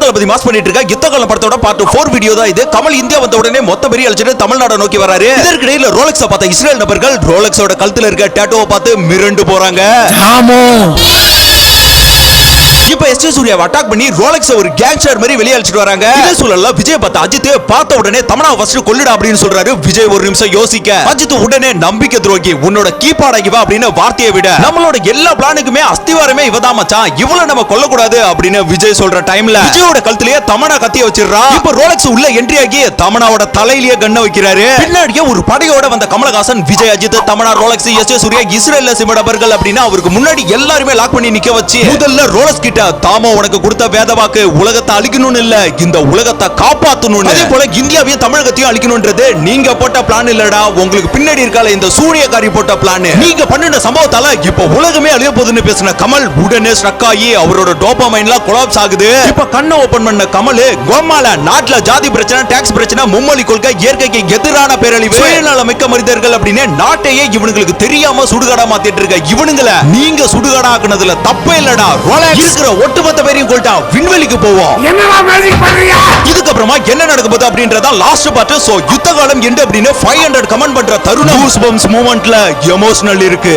தளபதி mass பண்ணிட்டு இருக்க? யுத்த காலம் படத்தோட பார்ட் ஃபோர் வீடியோ தான் இது. கமல் இந்தியா வந்த உடனே மொத்த பெரிய அழிச்சிட்டு தமிழ்நாடு நோக்கி வராரு. இதற்கிடையில ரோலக்ஸ பார்த்த இஸ்ரேல் நபர்கள் ரோலக்ஸோட கழுத்துல இருக்க டேட்டோவை பார்த்து மிரண்டு போறாங்க. இப்ப எஸ் சூர்யாவை அட்டாக் பண்ணி ரோலக்ஸ் ஒரு கேங்ஸ்டர் மாதிரி வெளியே அழிச்சிட்டு வராங்க. இதே சூழல்ல விஜய் பார்த்த அஜித் பார்த்த உடனே தமனா ஃபர்ஸ்ட் கொல்லுடா அப்படின்னு சொல்றாரு. விஜய் ஒரு நிமிஷம் யோசிக்க. அஜித் உடனே நம்பிக்கை துரோகி உன்னோட கீப்பாடாகி வா அப்படின்னு வார்த்தையை விட நம்மளோட எல்லா பிளானுக்குமே அஸ்திவாரமே இவதான் மச்சான். இவள நம்ம கொல்லக்கூடாது அப்படின்னு விஜய் சொல்ற டைம்ல விஜயோட கழுத்திலேயே தமனா கத்திய வச்சிடுறா. இப்ப ரோலக்ஸ் உள்ள என்ட்ரி ஆகி தமனாவோட தலையிலேயே கண்ண வைக்கிறாரு. பின்னாடியே ஒரு படையோட வந்த கமலஹாசன் விஜய் அஜித் தமனா ரோலக்ஸ் எஸ் சூர்யா இஸ்ரேல்ல சிமடபர்கள் அப்படின்னு அவருக்கு முன்னாடி எல்லாருமே லாக் பண்ணி நிக்க வச்சு முதல்ல ரோலக்ஸ் கிட்ட தாமோ உனக்கு கொடுத்த வேத வாக்கு உலகத்தை அழிக்கணும்னு இல்ல இந்த உலகத்தை காப்பாத்தணும்னு. அதே போல இந்தியாவையும் தமிழகத்தையும் அழிக்கணும்ன்றது நீங்க போட்ட பிளான் இல்லடா உங்களுக்கு பின்னாடி இருக்கால இந்த சூரியகாரி போட்ட பிளான் நீங்க பண்ணின சம்பவத்தால இப்ப உலகமே அழிய போகுதுன்னு பேசின கமல் உடனே ஸ்ட்ரக் ஆகி அவரோட டோபமைன்லாம் கொலாப்ஸ் ஆகுது. இப்ப கண்ணை ஓபன் பண்ண கமல் கோமால நாட்டுல ஜாதி பிரச்சனை டாக்ஸ் பிரச்சனை மும்மொழி கொள்கை இயற்கைக்கு எதிரான பேரழிவு. சுயநல மிக்க மனிதர்கள் அப்படின்னு நாட்டையே இவனுங்களுக்கு தெரியாம சுடுகாடா மாத்திட்டு இருக்க இவனுங்களை நீங்க சுடுகாடா ஆக்குனதுல தப்பே இல்லடா. இருக்கிற ஒட்டுமொத்த பேரையும் கொல்ட்டா விண்வெளிக்கு போவோம். என்னடா மேஜிக் பண்றியா? இதுக்கப்புறமா என்ன நடக்க போகுது அப்படின்றதா லாஸ்ட் பார்ட் சோ யுத்த காலம் எண்டு அப்படின்னு ஃபைவ் ஹண்ட்ரட் கமெண்ட் பண்ற தருணம். மூமெண்ட்ல எமோஷனல் இருக்கு.